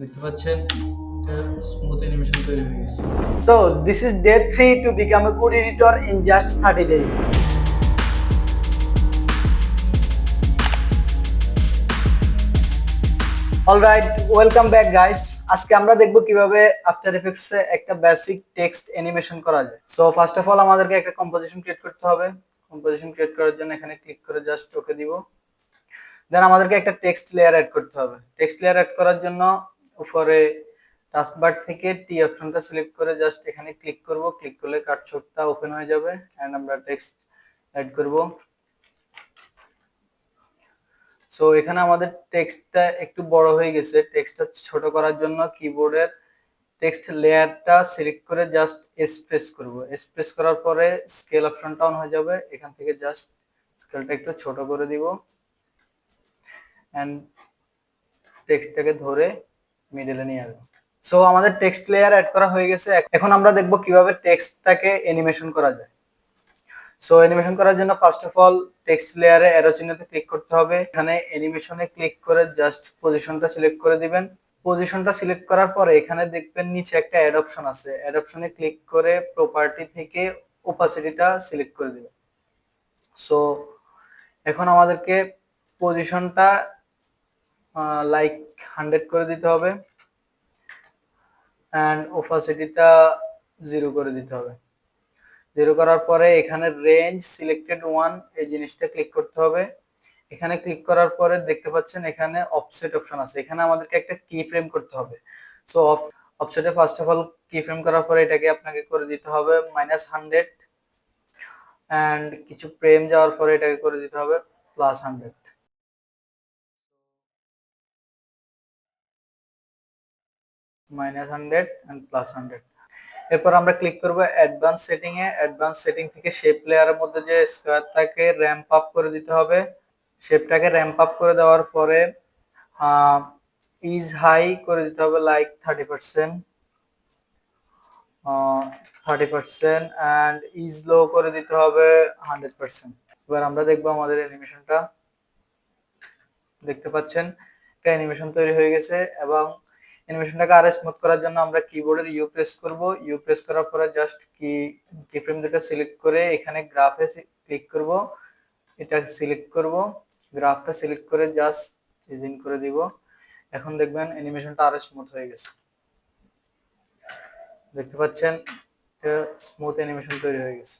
দেখতে পাচ্ছেন smooth animation তৈরি হয়ে গেছে। So this is day three to become a good editor in just 30 days. Alright, welcome back guys. আজকে আমরা দেখব কীভাবে আফটার এফেক্টস এ একটা বেসিক টেক্সট অ্যানিমেশন করা যায়। সো ফার্স্ট অফ অল আমাদেরকে একটা কম্পোজিশন ক্রিয়েট করতে হবে। কম্পোজিশন ক্রিয়েট করার জন্য এখানে ক্লিক করে জাস্ট ওকে দিব। দেন আমাদেরকে একটা টেক্সট লেয়ার অ্যাড করতে হবে। টেক্সট লেয়ার অ্যাড করার জন্য উপরে টাস্কবার থেকে টি অপশনটা সিলেক্ট করে জাস্ট এখানে ক্লিক করব। ক্লিক করলে কাটছকটা ওপেন হয়ে যাবে এন্ড আমরা টেক্সট অ্যাড করব। সো এখানে আমাদের টেক্সটটা একটু বড় হয়ে গেছে। টেক্সটটা ছোট করার জন্য কিবোর্ডের টেক্সট লেয়ারটা সিলেক্ট করে জাস্ট স্পেস করব। স্পেস করার পরে স্কেল অপশনটা অন হয়ে যাবে। এখান থেকে জাস্ট স্কেলটা একটু ছোট করে দিব। এন্ড টেক্সটটাকে ধরে মিডলে নিয়ে আসব। সো আমাদের টেক্সট লেয়ার অ্যাড করা হয়ে গেছে। এখন আমরা দেখব কীভাবে টেক্সটটাকে অ্যানিমেশন করা যায়। সো অ্যানিমেশন করার জন্য ফার্স্ট অফ অল টেক্সট লেয়ারে অ্যারো চিহ্নতে ক্লিক করতে হবে। এখানে অ্যানিমেশনে ক্লিক করে জাস্ট পজিশনটা সিলেক্ট করে দিবেন। পজিশনটা সিলেক্ট করার পরে এখানে দেখবেন নিচে একটা অ্যাড অপশন আছে। অ্যাড অপশনে ক্লিক করে প্রপার্টি থেকে ওপাসিটিটা সিলেক্ট করে দিবেন। সো এখন আমাদেরকে পজিশনটা লাইক হান্ড্রেড করে দিতে হবে। অ্যান্ড ওপাসিটিটা জিরো করে দিতে হবে। জিরো করার পরে এখানে রেঞ্জ সিলেক্টেড ওয়ান এই জিনিসটা ক্লিক করতে হবে। এখানে ক্লিক করার পরে দেখতে পাচ্ছেন এখানে অফসেট অপশন আছে। এখানে আমাদেরকে একটা কি ফ্রেম করতে হবে। So of অফসেটে first of all key frame করার পরে এটাকে আপনাকে করে দিতে হবে মাইনাস হান্ড্রেড অ্যান্ড কিছু ফ্রেম যাওয়ার পরে এটাকে করে দিতে হবে plus hundred minus hundred and plus hundred এরপর আমরা ক্লিক করব অ্যাডভান্স সেটিং এ। অ্যাডভান্স সেটিং থেকে শেপ লেয়ারের মধ্যে যে স্কোয়ারটাকে র্যাম্প আপ করে দিতে হবে শেপটাকে র্যাম্প আপ করে দেওয়ার পরে ইজ হাই করে দিতে হবে like thirty percent thirty percent and ease low করে দিতে হবে হান্ড্রেড পার্সেন্ট এবার আমরা দেখব আমাদের অ্যানিমেশনটা দেখতে পাচ্ছেন, একটা অ্যানিমেশন তৈরি হয়ে গেছে এবং অ্যানিমেশনটাকে আরও স্মুথ করার জন্য আমরা কিবোর্ডের ইউ প্রেস করব। ইউ প্রেস করার পরে জাস্ট কি কি ফ্রেম দুটো সিলেক্ট করে এখানে গ্রাফে ক্লিক করব। এটা সিলেক্ট করব। গ্রাফটা সিলেক্ট করে জাস্ট ইজিন করে দিব। এখন দেখবেন অ্যানিমেশনটা আরও স্মুথ হয়ে গেছে। দেখতে পাচ্ছেন? স্মুথ অ্যানিমেশন তৈরি হয়ে গেছে।